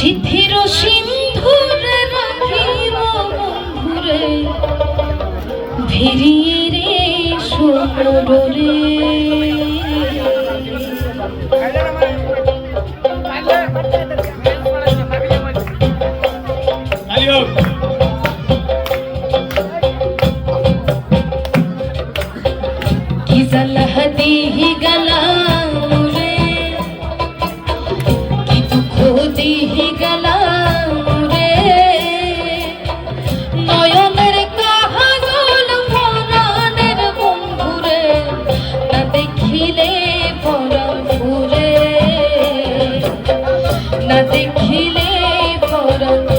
সিদ্ধির সিন্ধুরে রাখিব বন্ধুরে ভিড়িয়ে রে সুরে দেখিলে পরাণ